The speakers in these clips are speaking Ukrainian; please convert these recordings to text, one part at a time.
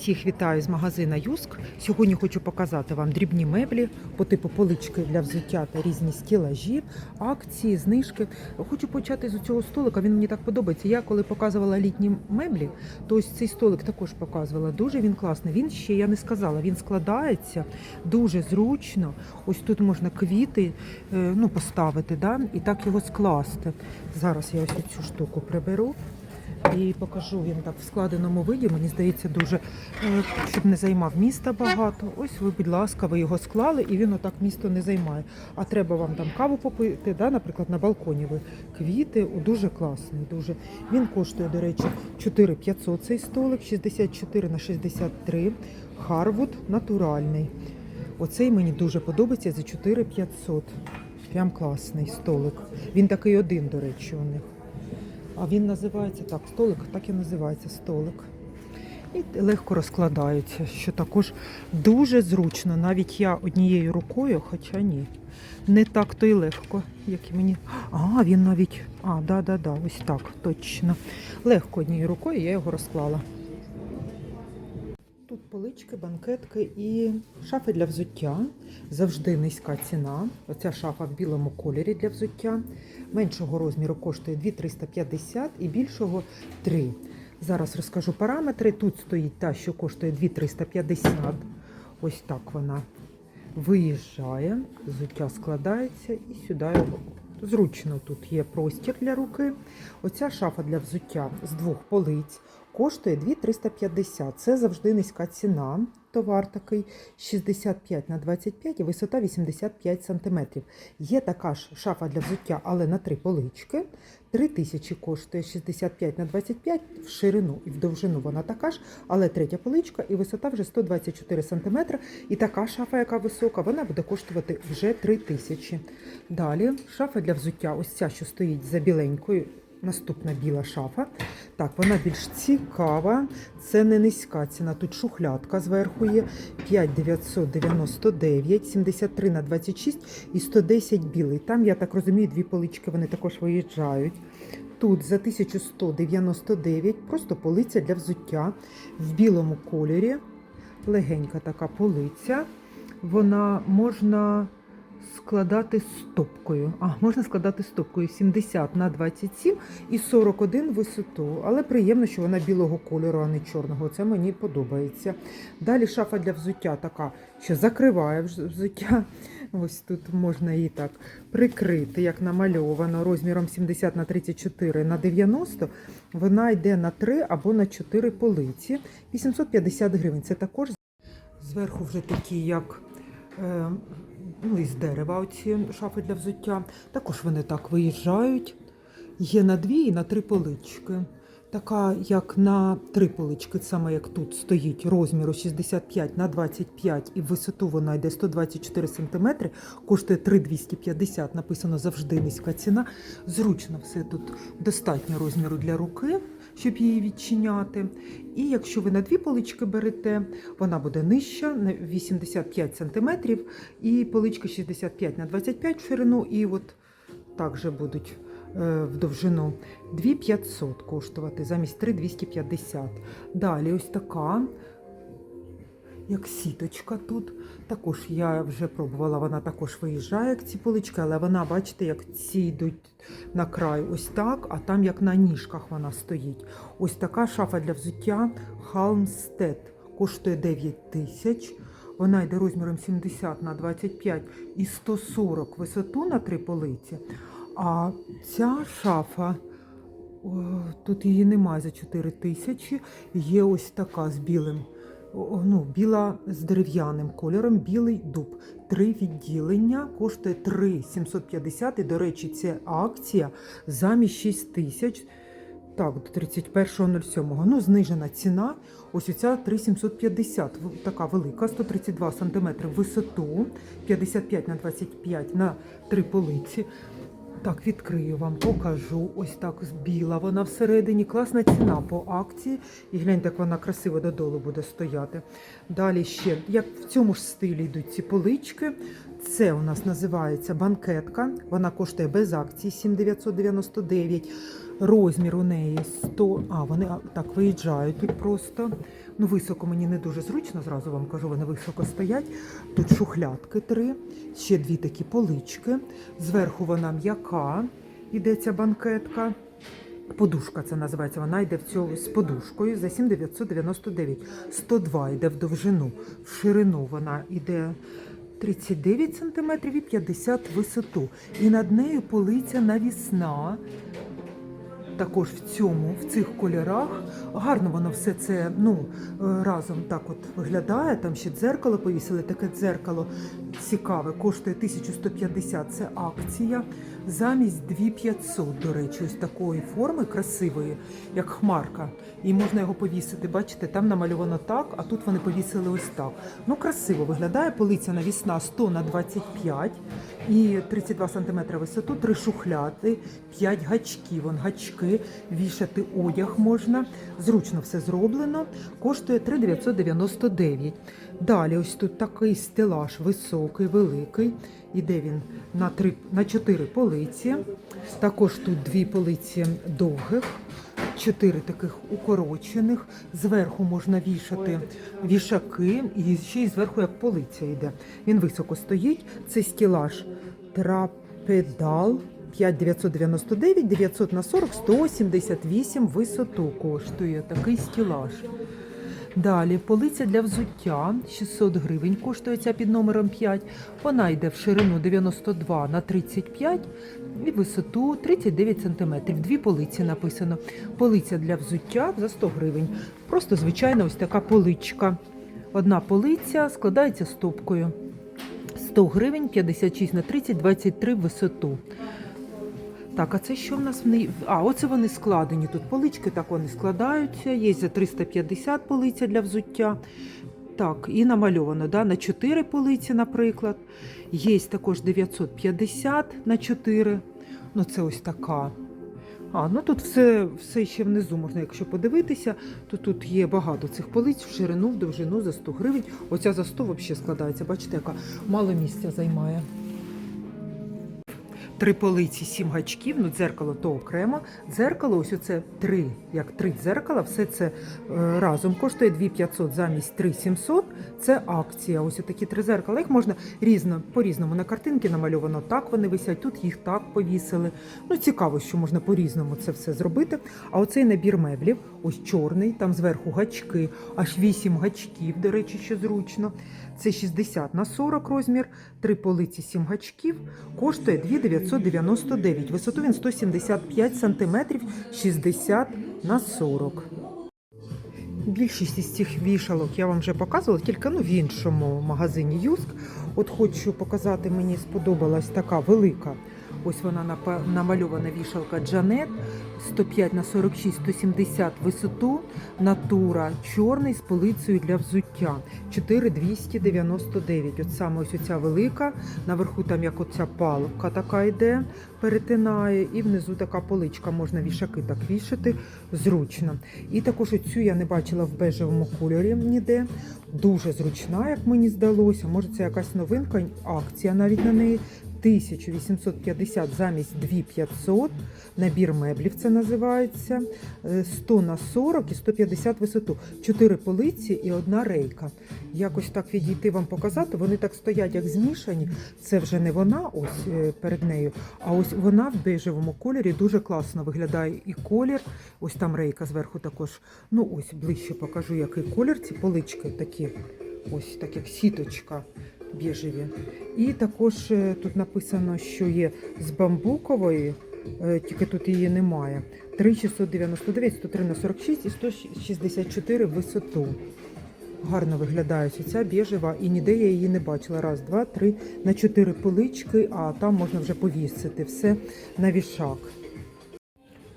Всіх вітаю з магазина Юск. Сьогодні хочу показати вам дрібні меблі по типу полички для взуття та різні стілажі, акції, знижки. Хочу почати з цього столика. Він мені так подобається. Я коли показувала літні меблі, то ось цей столик також показувала. Дуже він класний. Він ще я не сказала. Він складається дуже зручно. Ось тут можна квіти е, ну, поставити, да? і так його скласти. Зараз я ось цю штуку приберу. І покажу він так в складеному виді. Мені здається, дуже е, щоб не займав міста багато. Ось ви, будь ласка, ви його склали, і він отак місто не займає. А треба вам там каву попити, да, наприклад, на балконі ви квіти. Дуже класний. Дуже він коштує, до речі, 4500 цей столик, 64 на 63. Харвуд натуральний. Оцей мені дуже подобається за 4500. Прям класний столик. Він такий один, до речі, у них. А він називається так, столик, так і називається столик. І легко розкладається, що також дуже зручно. Навіть я однією рукою, хоча ні. Не так то й легко, як і мені. А, він навіть. А, да-да-да, ось так, точно. Легко однією рукою я його розклала. Полички, банкетки і шафи для взуття. Завжди низька ціна. Оця шафа в білому кольорі для взуття. Меншого розміру коштує 2350 і більшого 3. Зараз розкажу параметри. Тут стоїть та, що коштує 2350. Ось так вона виїжджає, взуття складається і сюди. Зручно тут є простір для руки. Оця шафа для взуття з двох полиць коштує 2350. Це завжди низька ціна. Товар такий 65 на 25 і висота 85 см. Є така ж шафа для взуття, але на три полички. 3000 коштує 65 на 25 в ширину і в довжину вона така ж, але третя поличка і висота вже 124 см. І така шафа, яка висока, вона буде коштувати вже 3000. Далі шафа для взуття, ось ця, що стоїть за біленькою. Наступна біла шафа. Так, вона більш цікава. Це не низька ціна. Тут шухлядка зверху є 5999, 73 на 26 і 110 білий. Там, я так розумію, дві полички вони також виїжджають. Тут за 1199 просто полиця для взуття в білому кольорі. Легенька така полиця. Вона можна складати стопкою. А, можна складати стопкою 70 на 27 і 41 висоту. Але приємно, що вона білого кольору, а не чорного. Це мені подобається. Далі шафа для взуття така, що закриває взуття. Ось тут можна її так прикрити, як намальовано, розміром 70 на 34 на 90. Вона йде на 3 або на 4 полиці. 850 гривень. Це також зверху вже такі, як е, ну, із дерева оці шафи для взуття. Також вони так виїжджають. Є на дві і на три полички. Така, як на три полички, саме як тут стоїть розміру 65 на 25 і в висоту вона йде 124 см, коштує 3250, написано завжди низька ціна. Зручно все тут достатньо розміру для руки, щоб її відчиняти. І якщо ви на дві полички берете, вона буде нижча на 85 см, і полички 65 на 25 в ширину, і от так же будуть в довжину 2500 коштувати замість 3250. Далі ось така, як сіточка тут. Також я вже пробувала, вона також виїжджає, як ці полички, але вона, бачите, як ці йдуть на край ось так, а там як на ніжках вона стоїть. Ось така шафа для взуття Halmstead коштує 9 тисяч. Вона йде розміром 70 на 25 і 140 висоту на три полиці. А ця шафа, тут її немає за 4 тисячі. Є ось така з білим, ну, біла з дерев'яним кольором, білий дуб. Три відділення коштує 3 750. І, до речі, це акція замість 6 тисяч. Так, до 31.07. Ну, знижена ціна. Ось оця 3750, така велика, 132 см висоту, 55 на 25 на три полиці. Так, відкрию вам, покажу. Ось так біла вона всередині. Класна ціна по акції. І гляньте, як вона красиво додолу буде стояти. Далі ще, як в цьому ж стилі йдуть ці полички. Це у нас називається банкетка. Вона коштує без акції 7999. Розмір у неї 100. А, вони так виїжджають тут просто. Ну, високо мені не дуже зручно, зразу вам кажу, вони високо стоять. Тут шухлядки три, ще дві такі полички. Зверху вона м'яка, ця банкетка. Подушка це називається. Вона йде в цьому з подушкою за 7,999. 102 йде в довжину. В ширину вона йде 39 см і 50 в висоту. І над нею полиця навісна. Також в цьому, в цих кольорах. Гарно воно все це ну, е, разом так от виглядає. Там ще дзеркало повісили. Таке дзеркало цікаве, коштує 1150. Це акція. Замість 2500, до речі, ось такої форми красивої, як хмарка. І можна його повісити. Бачите, там намальовано так, а тут вони повісили ось так. Ну, красиво виглядає. Полиця навісна 100 на 25 і 32 см висоту, три шухляди, 5 гачків. Вон гачки, вішати одяг можна. Зручно все зроблено. Коштує 3,999. Далі, ось тут такий стелаж високий, великий. Іде він на, три, на 4 полиці. Також тут дві полиці довгих, чотири таких укорочених. Зверху можна вішати вішаки, і ще й зверху як полиця йде. Він високо стоїть. Це стілаж трапедал. 5999, 900 на 40, 178 висоту коштує такий стілаж. Далі полиця для взуття 600 гривень коштує ця під номером 5. Вона йде в ширину 92 на 35 і висоту 39 см. Дві полиці написано. Полиця для взуття за 100 гривень. Просто звичайна ось така поличка. Одна полиця складається стопкою. 100 гривень, 56 на 30, 23 в висоту. Так, а це що в нас в неї? А, оце вони складені. Тут полички так вони складаються. Є за 350 полиця для взуття. Так, і намальовано да, на 4 полиці, наприклад. Є також 950 на 4. Ну, це ось така. А, ну тут все, все ще внизу можна, якщо подивитися, то тут є багато цих полиць в ширину, в довжину за 100 гривень. Оця за 100 взагалі складається. Бачите, яка мало місця займає. Три полиці, сім гачків, ну дзеркало то окремо. Дзеркало, ось оце три, як три дзеркала, все це е, разом коштує 2500 замість 3700. Це акція. Ось такі три зеркала. Їх можна різно, по-різному на картинки намальовано. Так вони висять, тут їх так повісили. Ну, цікаво, що можна по-різному це все зробити. А оцей набір меблів, ось чорний, там зверху гачки, аж вісім гачків, до речі, що зручно. Це 60 на 40 розмір, три полиці, сім гачків, коштує 2999. Висоту він 175 см, 60 на 40. Більшість із цих вішалок я вам вже показувала, тільки ну, в іншому магазині Юск. От хочу показати, мені сподобалась така велика. Ось вона намальована вішалка Джанет 105 на 46, 170 висоту, натура чорний з полицею для взуття 4299. От саме ось оця велика. Наверху там як оця палка така йде, перетинає, і внизу така поличка. Можна вішаки так вішати зручно. І також оцю я не бачила в бежевому кольорі ніде. Дуже зручна, як мені здалося. Може, це якась новинка, акція навіть на неї. 1850 замість 2500. Набір меблів це називається. Е, 100 на 40 і 150 висоту. Чотири полиці і одна рейка. Якось так відійти вам показати. Вони так стоять, як змішані. Це вже не вона ось е, перед нею, а ось вона в бежевому кольорі дуже класно виглядає і колір. Ось там рейка зверху також. Ну ось ближче покажу, який колір. Ці полички такі, ось так як сіточка біжеві. І також е, тут написано, що є з бамбукової, е, тільки тут її немає. 3699, 103 на 46 і 164 в висоту. Гарно виглядає ця біжева, і ніде я її не бачила. Раз, два, три, на чотири полички, а там можна вже повісити все на вішак.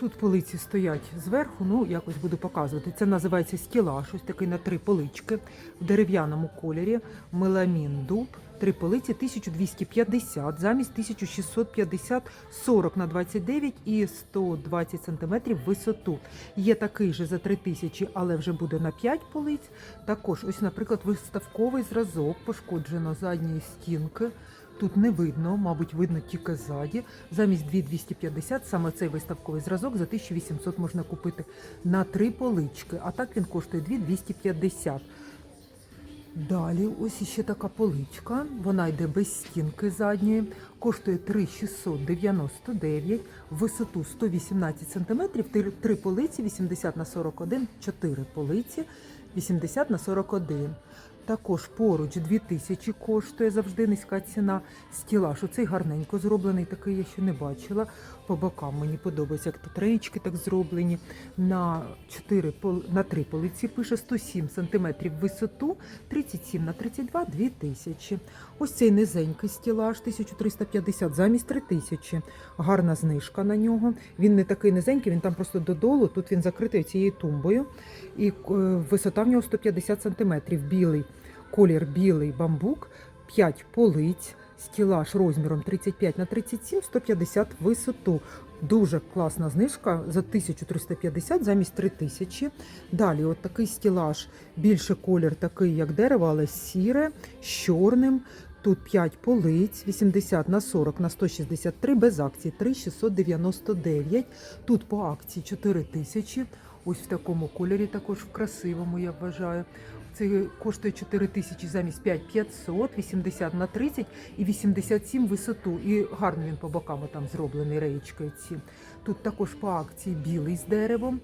Тут полиці стоять зверху, ну якось буду показувати. Це називається стілаж, ось такий на три полички в дерев'яному кольорі, меламін дуб. Три полиці 1250 замість 1650 40 на 29 і 120 см висоту. Є такий же за 3000, але вже буде на 5 полиць. Також, ось, наприклад, виставковий зразок пошкоджено задньої стінки. Тут не видно, мабуть, видно тільки ззаді. Замість 2250 саме цей виставковий зразок за 1800 можна купити на три полички, а так він коштує 2250. Далі, ось іще така поличка. Вона йде без стінки задньої, коштує 3699, висоту 118 см, три, полиці 80 на 41, 4 полиці 80 на 41. Також поруч 2000 коштує завжди низька ціна. Стілаж, оцей гарненько зроблений, такий я ще не бачила. По бокам мені подобається, як тут реєчки так зроблені. На 4, пол- на 3 полиці пише 107 см висоту, 37 на 32 2000. Ось цей низенький стілаж 1350 замість 3000. Гарна знижка на нього. Він не такий низенький, він там просто додолу. Тут він закритий цією тумбою. І е, висота в нього 150 см. Білий колір білий бамбук, 5 полиць, стілаж розміром 35 на 37, 150 висоту. Дуже класна знижка за 1350 замість 3000. Далі, от такий стілаж, більше колір такий, як дерево, але сіре, з чорним. Тут 5 полиць, 80 на 40 на 163, без акції 3699. Тут по акції 4000. Ось в такому кольорі, також в красивому, я вважаю. Це коштує 4 тисячі замість 5500, 80 на 30 і 87 висоту. І гарно він по бокам там зроблений реєчкою ці. Тут також по акції білий з деревом.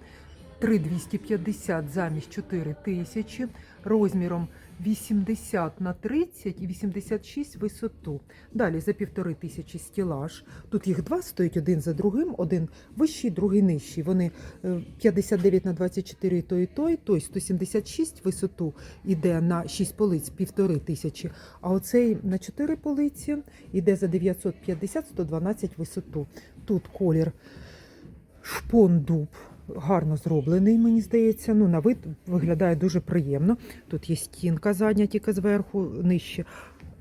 3250 замість 4 тисячі, розміром 80 на 30 і 86 висоту. Далі за півтори тисячі стілаж. Тут їх два стоять один за другим, один вищий, другий нижчий. Вони е, 59 на 24 і той, і той, той 176 висоту іде на 6 полиць, півтори тисячі. А оцей на 4 полиці іде за 950, 112 висоту. Тут колір шпон дуб. Гарно зроблений, мені здається. Ну, на вид виглядає дуже приємно. Тут є стінка задня, тільки зверху, нижче.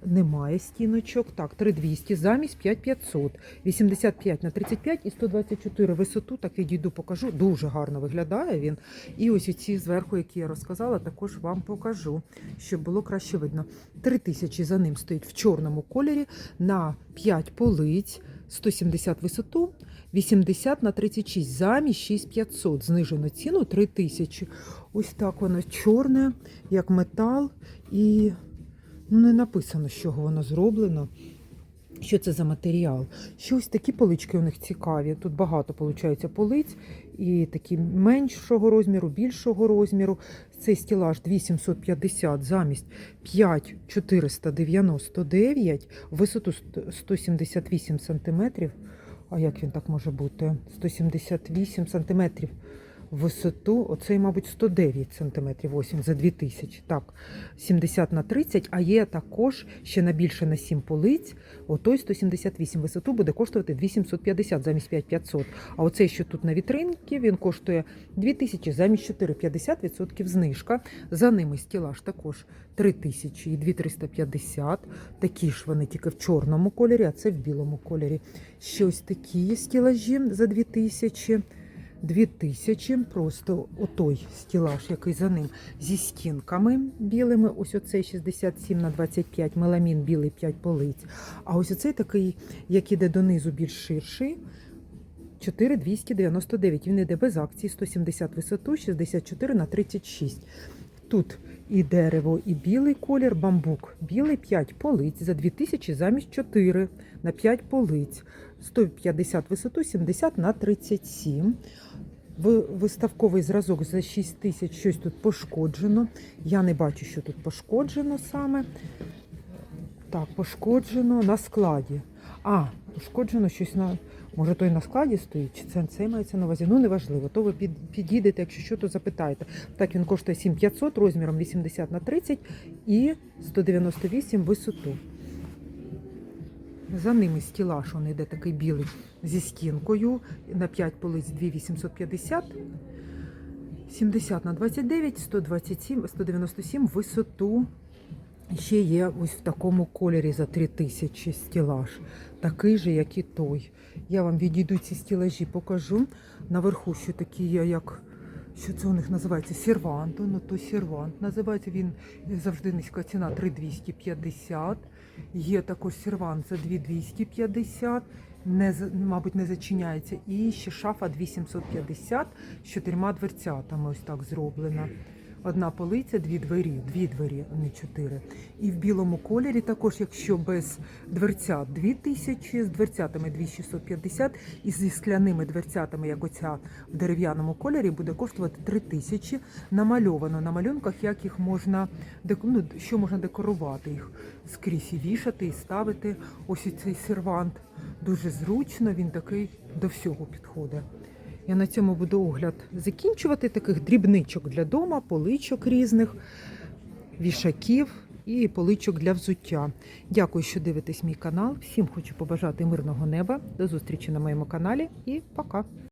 Немає стіночок. Так, 3200 замість 5500. 85 на 35 і 124 висоту. Так я дійду покажу. Дуже гарно виглядає він. І ось ці зверху, які я розказала, також вам покажу, щоб було краще видно. 3000 за ним стоїть в чорному кольорі на 5 полиць, 170 висоту. 80 на 36 замість 6500. Знижено ціну 3000. Ось так воно чорне, як метал. І ну, не написано, з чого воно зроблено. Що це за матеріал? Що ось такі полички у них цікаві. Тут багато виходить полиць, і такі меншого розміру, більшого розміру. Цей стілаж 2750 замість 5499, висоту 178 сантиметрів. А як він так може бути? 178 сантиметрів висоту. Оцей, мабуть, 109 сантиметрів. Ось він за 2000. Так, 70 на 30, а є також ще на більше на 7 полиць. Отой 178 висоту буде коштувати 2750 замість 5500. А оцей, що тут на вітринці, він коштує 2000 замість 4, 50% знижка. За ними стілаж також 3000 і 2350. Такі ж вони тільки в чорному кольорі, а це в білому кольорі. Ще ось такі стілажі за 2000. 2000, просто отой стілаж, який за ним зі стінками білими. Ось оцей 67 на 25, меламін білий 5 полиць. А ось оцей такий, як іде донизу, більш ширший. 4299. Він йде без акції, 170 висоту, 64 на 36. Тут і дерево, і білий колір, бамбук. Білий 5 полиць за 2000 замість 4 на 5 полиць. 150 висоту, 70 на 37. Виставковий зразок за 6 тисяч щось тут пошкоджено. Я не бачу, що тут пошкоджено саме. Так, пошкоджено на складі. А, пошкоджено щось на. Може, той на складі стоїть, чи це, це мається на увазі? Ну, неважливо. То ви під, підійдете, якщо що, то запитаєте. Так, він коштує 7500 розміром 80 на 30 і 198 висоту. За ними стілаж, он йде такий білий зі стінкою. На 5 полиць 2850, 70 на 29, 127, 197 висоту. Ще є ось в такому кольорі за 3000 стілаж. Такий же, як і той. Я вам відійду ці стілажі, покажу. Наверху ще такі є, як що це у них називається сервант. Ну то сервант називається він завжди низька ціна 3250. Є також сервант за 2250. Не, мабуть, не зачиняється. І ще шафа 2750 з чотирма дверцятами. Ось так зроблена. Одна полиця, дві двері, дві двері, а не чотири. І в білому кольорі також, якщо без дверцят 2000, з дверцятами 2650 і зі скляними дверцятами, як оця в дерев'яному кольорі, буде коштувати 3000. Намальовано на малюнках, як їх можна ну, що можна декорувати їх скрізь і вішати, і ставити. Ось цей сервант дуже зручно, він такий до всього підходить. Я на цьому буду огляд закінчувати таких дрібничок для дома, поличок різних, вішаків і поличок для взуття. Дякую, що дивитесь мій канал. Всім хочу побажати мирного неба. До зустрічі на моєму каналі і пока!